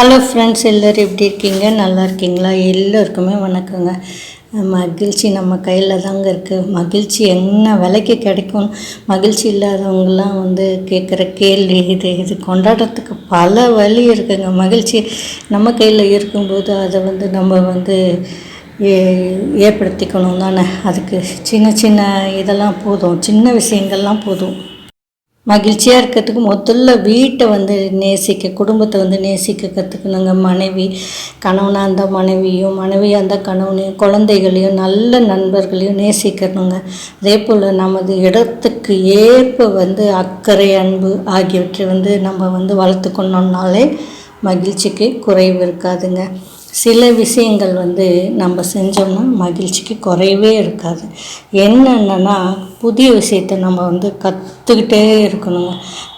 Hello friends எல்லோரும் எப்படி இருக்கீங்க? நல்லா இருக்கீங்களா? எல்லோருக்குமே வணக்கங்க. மகிழ்ச்சி நம்ம கையில் தாங்க இருக்குது மகிழ்ச்சி என்ன விலைக்கு கிடைக்கும்? மகிழ்ச்சி இல்லாதவங்களாம் வந்து கேட்குற கேள்வி இது இது கொண்டாடுறதுக்கு பல வழி இருக்குங்க. மகிழ்ச்சி நம்ம கையில் இருக்கும்போது அதை வந்து நம்ம வந்து ஏ- ஏற்படுத்திக்கணும் தானே. அதுக்கு சின்ன சின்ன இதெல்லாம் போதும். சின்ன விஷயங்கள்லாம் போதும். மகிழ்ச்சியாக இருக்கிறதுக்கு முதல்ல வீட்டை வந்து நேசிக்க குடும்பத்தை வந்து நேசிக்க கற்றுக்கணுங்க மனைவி கணவனாக இருந்தால் மனைவியும் மனைவியாக இருந்தால் கணவனையும் குழந்தைகளையும் நல்ல நண்பர்களையும் நேசிக்கணுங்க. அதே போல் நமது இடத்துக்கு ஏற்ப வந்து அக்கறை அன்பு ஆகியவற்றை வந்து நம்ம வந்து வளர்த்துக்கணுன்னாலே மகிழ்ச்சிக்கு குறைவு இருக்காதுங்க. சில விஷயங்கள் வந்து நம்ம செஞ்சோம்னா மகிழ்ச்சிக்கு குறைவே இருக்காது. என்னென்னா புதிய விஷயத்தை நம்ம வந்து கற்றுக்கிட்டே இருக்கணுங்க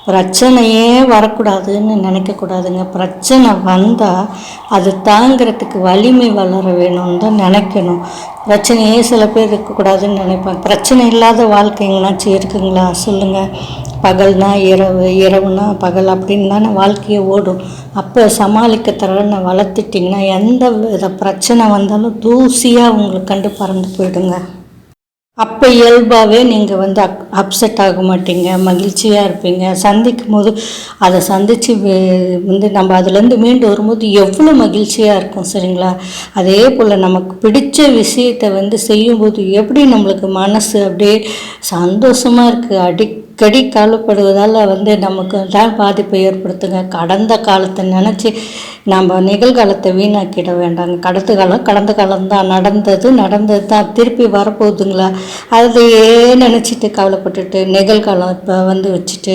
பிரச்சனையே வரக்கூடாதுன்னு நினைக்கக்கூடாதுங்க. பிரச்சனை வந்தால் அது தாங்கிறதுக்கு வலிமை வளர வேணும்னு தான் நினைக்கணும். பிரச்சனையே சில பேர் இருக்கக்கூடாதுன்னு நினைப்பேன் பிரச்சனை இல்லாத வாழ்க்கைங்களாச்சும் இருக்குங்களா? சொல்லுங்கள் பகல்னா இரவு இரவுனா பகல் அப்படின்னு தானே வாழ்க்கையை ஓடும். அப்போ சமாளிக்க திறனை வளர்த்துட்டிங்கன்னா எந்த வித பிரச்சனை வந்தாலும் தூசியாக உங்களுக்கு கண்டு பறந்து போயிடுங்க. அப்போ இயல்பாகவே நீங்கள் வந்து அப் அப்செட் ஆக மாட்டீங்க மகிழ்ச்சியாக இருப்பீங்க. சந்திக்கும் போது அதை சந்தித்து வந்து நம்ம அதுலேருந்து மீண்டு வரும்போது எவ்வளோ மகிழ்ச்சியாக இருக்கும் சரிங்களா? அதே போல் நமக்கு பிடிச்ச விஷயத்தை வந்து செய்யும்போது எப்படி நம்மளுக்கு மனசு அப்படியே சந்தோஷமாக இருக்குது அடிக்கடி கவலைப்படுவதால் வந்து நமக்கு தான் பாதிப்பை ஏற்படுத்துங்க. கடந்த காலத்தை நினச்சி நம்ம நிகழ்காலத்தை வீணாக்கிட வேண்டாங்க. கடந்த காலம் கடந்த காலம் தான் நடந்தது நடந்தது தான். திருப்பி வரப்போகுதுங்களா? அதையே நினச்சிட்டு கவலைப்பட்டுட்டு நிகழ்காலம் இப்போ வந்து வச்சுட்டு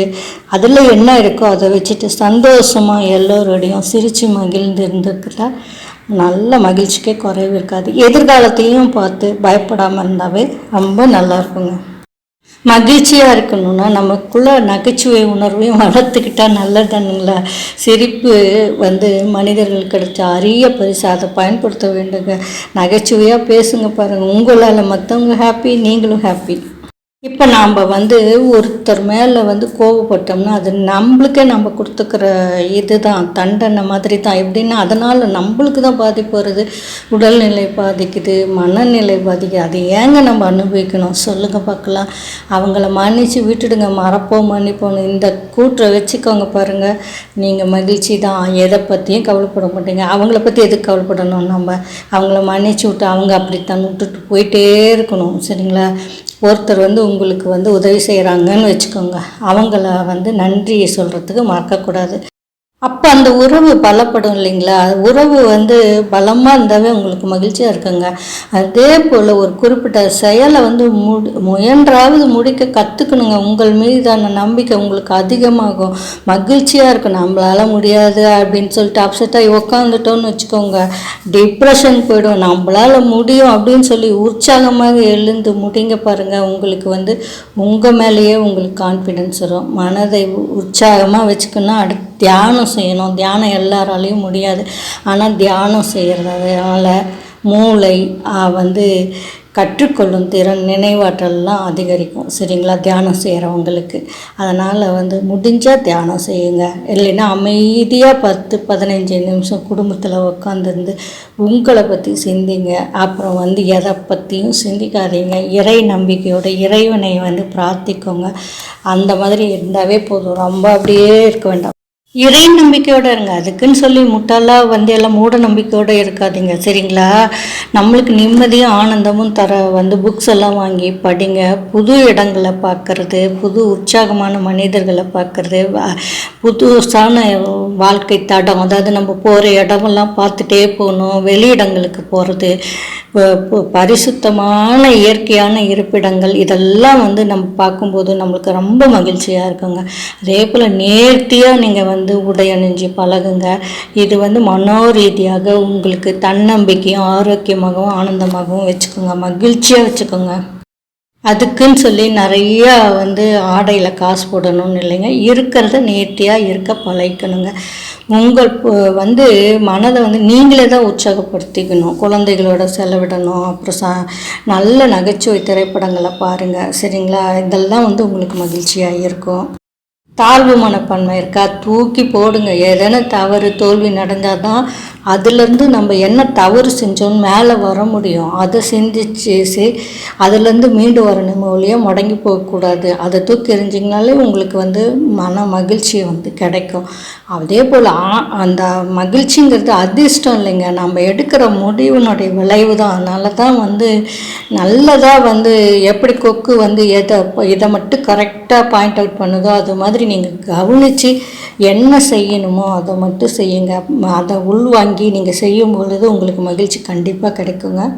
அதில் என்ன இருக்கோ அதை வச்சுட்டு சந்தோஷமாக எல்லோரோடையும் சிரித்து மகிழ்ந்து இருந்துக்கிட்டால் நல்ல மகிழ்ச்சிக்கே குறைவு இருக்காது. எதிர்காலத்தையும் பார்த்து பயப்படாமல் இருந்தாவே ரொம்ப நல்லா இருக்குங்க. மகிழ்ச்சியாக இருக்கணும்னா நமக்குள்ள நகைச்சுவை உணர்வையும் வளர்த்துக்கிட்டா நல்லதுங்களா சிரிப்பு வந்து மனிதர்கள் கிடைச்ச அரிய பரிசு. அதை பயன்படுத்த வேண்டுங்க. நகைச்சுவையாக பேசுங்க பாருங்கள் உங்களால் மற்றவங்க ஹாப்பி நீங்களும் ஹாப்பி இப்போ நாம் வந்து ஒருத்தர் மேலே வந்து கோவப்பட்டோம்னா அது நம்மளுக்கே நம்ம கொடுத்துக்கிற இதுதான் தண்டனை மாதிரி தான் எப்படின்னா அதனால் நம்மளுக்கு தான் பாதிப்பு வருது. உடல்நிலை பாதிக்குது மனநிலை பாதிக்குது. அது ஏங்க நம்ம அனுபவிக்கணும்? சொல்லுங்கள் பார்க்கலாம். அவங்கள மன்னிச்சு விட்டுடுங்க மறப்போம் மன்னிப்போம் இந்த கூற்றை வச்சுக்கோங்க பாருங்கள் நீங்கள் மகிழ்ச்சி தான். எதை பற்றியும் கவலைப்பட மாட்டீங்க. அவங்கள பற்றி எதுக்கு கவலைப்படணும் நம்ம? அவங்கள மன்னிச்சு விட்டு அவங்க அப்படித்தான் விட்டுட்டு போயிட்டே இருக்கணும். சரிங்களா? ஒருத்தர் வந்து உங்களுக்கு வந்து உதவி செய்கிறாங்கன்னு வச்சுக்கோங்க. அவங்கள வந்து நன்றியை சொல்கிறதுக்கு மறக்கக்கூடாது. அப்போ அந்த உறவு பலப்படும் இல்லைங்களா? உறவு வந்து பலமாக இருந்தாவே உங்களுக்கு மகிழ்ச்சியாக இருக்குங்க. அதே போல் ஒரு குறிப்பிட்ட செயலை வந்து முடி முயன்றாவது முடிக்க கற்றுக்கணுங்க உங்கள் மீதான நம்பிக்கை உங்களுக்கு அதிகமாகும். மகிழ்ச்சியாக இருக்கும். நம்மளால் முடியாது அப்படின்னு சொல்லிட்டு அப்செட்டாகி உக்காந்துட்டோன்னு வச்சுக்கோங்க. டிப்ரெஷன் போயிடும். நம்மளால முடியும் அப்படின்னு சொல்லி உற்சாகமாக எழுந்து முடிங்க பாருங்கள் உங்களுக்கு வந்து உங்கள் மேலேயே உங்களுக்கு கான்ஃபிடென்ஸ் வரும். மனதை உற்சாகமாக வச்சுக்கணும். அடுத்து தியானம் செய்யணும். தியானம் எல்லாராலையும் முடியாது. ஆனால் தியானம் செய்கிறதுனால மூளை வந்து கற்றுக்கொள்ளும் திறன் நினைவாற்றல்லாம் அதிகரிக்கும். சரிங்களா? தியானம் செய்கிறவங்களுக்கு அதனால் வந்து முடிஞ்சால் தியானம் செய்யுங்க. இல்லைன்னா அமைதியாக பத்து பதினஞ்சு நிமிஷம் குடும்பத்தில் உட்காந்துருந்து உங்களை பற்றி சிந்திங்க. அப்புறம் வந்து எதை பற்றியும் சிந்திக்காதீங்க. இறை நம்பிக்கையோட இறைவனை வந்து பிரார்த்திக்கோங்க. அந்த மாதிரி இருந்தாவே போதும். ரொம்ப அப்படியே இருக்க வேண்டாம். இறை நம்பிக்கையோடு இருங்க. அதுக்குன்னு சொல்லி முட்டாளாக வந்து எல்லாம் மூட நம்பிக்கையோடு இருக்காதீங்க. சரிங்களா? நம்மளுக்கு நிம்மதியும் ஆனந்தமும் தர வந்து புக்ஸ் எல்லாம் வாங்கி படிங்க. புது இடங்களை பார்க்குறது புது உற்சாகமான மனிதர்களை பார்க்குறது புதுசான வாழ்க்கை தடம் அதாவது நம்ம போகிற இடமெல்லாம் பார்த்துட்டே போகணும். வெளியிடங்களுக்கு போகிறது பரிசுத்தமான இயற்கையான இருப்பிடங்கள் இதெல்லாம் வந்து நம்ம பார்க்கும்போது நம்மளுக்கு ரொம்ப மகிழ்ச்சியாக இருக்குங்க. அதே போல் நேர்த்தியாக நீங்கள் வந்து வந்து உடை அணிஞ்சு பழகுங்க. இது வந்து மனோரீதியாக உங்களுக்கு தன்னம்பிக்கையும் ஆரோக்கியமாகவும் ஆனந்தமாகவும் வச்சுக்கோங்க. மகிழ்ச்சியாக வச்சுக்கோங்க. அதுக்குன்னு சொல்லி நிறையா வந்து ஆடையில் காசு போடணும்னு இல்லைங்க. இருக்கிறத நேர்த்தியாக இருக்க பழகிக்கணுங்க. உங்கள் வந்து மனதை வந்து நீங்களே தான் உற்சாகப்படுத்திக்கணும். குழந்தைகளோட செலவிடணும். அப்புறம் ச நல்ல நகைச்சுவை திரைப்படங்களை பாருங்கள் சரிங்களா? இதெல்லாம் வந்து உங்களுக்கு மகிழ்ச்சியாக இருக்கும். தாழ்வு மனப்பான்மை இருக்கா? தூக்கி போடுங்க. ஏதேனும் தவறு தோல்வி நடந்தால் தான் அதுலேருந்து நம்ம என்ன தவறு செஞ்சோன்னு மேலே வர முடியும். அதை சிந்திச்சு அதுலேருந்து மீண்டு வரணும் ஒழிய முடங்கி போகக்கூடாது அதை தூக்கி எறிஞ்சிங்கனாலே உங்களுக்கு வந்து மன மகிழ்ச்சி வந்து கிடைக்கும். அதே போல் ஆ- அந்த மகிழ்ச்சிங்கிறது அதிர்ஷ்டம் இல்லைங்க. நம்ம எடுக்கிற முடிவினுடைய விளைவு தான். அதனால தான் வந்து நல்லதாக வந்து எப்படி கொக்கு வந்து எதை இதை மட்டும் கரெக்டாக பாயிண்ட் அவுட் பண்ணுதோ அது மாதிரி நீங்கள் கவனித்து என்ன செய்யணுமோ அதை மட்டும் செய்யுங்க. அதை உள்வாங்கி நீங்கள் செய்யும் பொழுது உங்களுக்கு மகிழ்ச்சி கண்டிப்பாக கிடைக்குங்க.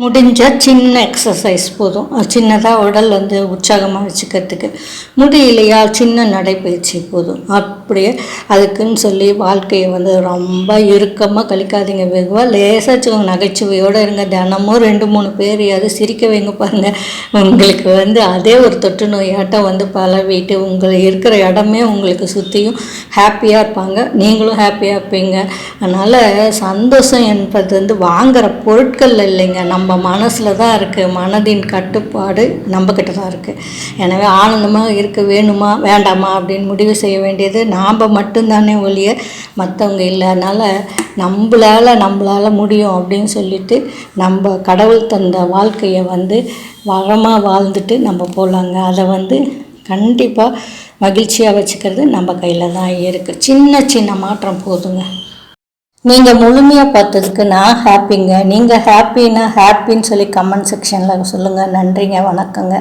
முடிஞ்சால் சின்ன எக்ஸசைஸ் போதும். சின்னதாக உடல் வந்து உற்சாகமாக வச்சுக்கிறதுக்கு. முடியலையா சின்ன நடைப்பயிற்சி போதும். அப் அப்படியே அதுக்குன்னு சொல்லி வாழ்க்கையை வந்து ரொம்ப இறுக்கமாக கழிக்காதீங்க வெகுவாக லேசாச்சும் நகைச்சுவையோடு இருங்க. தினமும் ரெண்டு மூணு பேர் யாவது சிரிக்க வைங்க பாருங்கள் உங்களுக்கு வந்து அதே ஒரு தொற்று நோயாட்டம் வந்து பழவிட்டு உங்களை இருக்கிற இடமே உங்களுக்கு சுற்றியும் ஹாப்பியாக இருப்பாங்க. நீங்களும் ஹாப்பியாக இருப்பீங்க. அதனால் சந்தோஷம் என்பது வந்து வாங்குகிற பொருட்கள் இல்லைங்க. நம்ம மனசில் தான் இருக்குது மனதின் கட்டுப்பாடு நம்மக்கிட்ட தான் இருக்குது எனவே ஆனந்தமாக இருக்க வேணுமா வேண்டாமா அப்படின்னு முடிவு செய்ய வேண்டியது நான். நாம் மட்டும்தானே ஒழிய மற்றவங்க இல்லை அதனால் நம்மளால் நம்மளால் முடியும் அப்படின்னு சொல்லிட்டு நம்ம கடவுள் தந்த வாழ்க்கையை வந்து வளமாக வாழ்ந்துட்டு நம்ம போகலாங்க அதை வந்து கண்டிப்பாக மகிழ்ச்சியாக வச்சுக்கிறது நம்ம கையில் தான் இருக்குது சின்ன சின்ன மாற்றம் போதுங்க. நீங்கள் முழுமையாக பார்த்ததுக்கு நான் ஹாப்பிங்க நீங்கள் ஹாப்பின்னா ஹாப்பின்னு சொல்லி கமெண்ட் செக்ஷனில் சொல்லுங்கள் நன்றிங்க வணக்கங்க.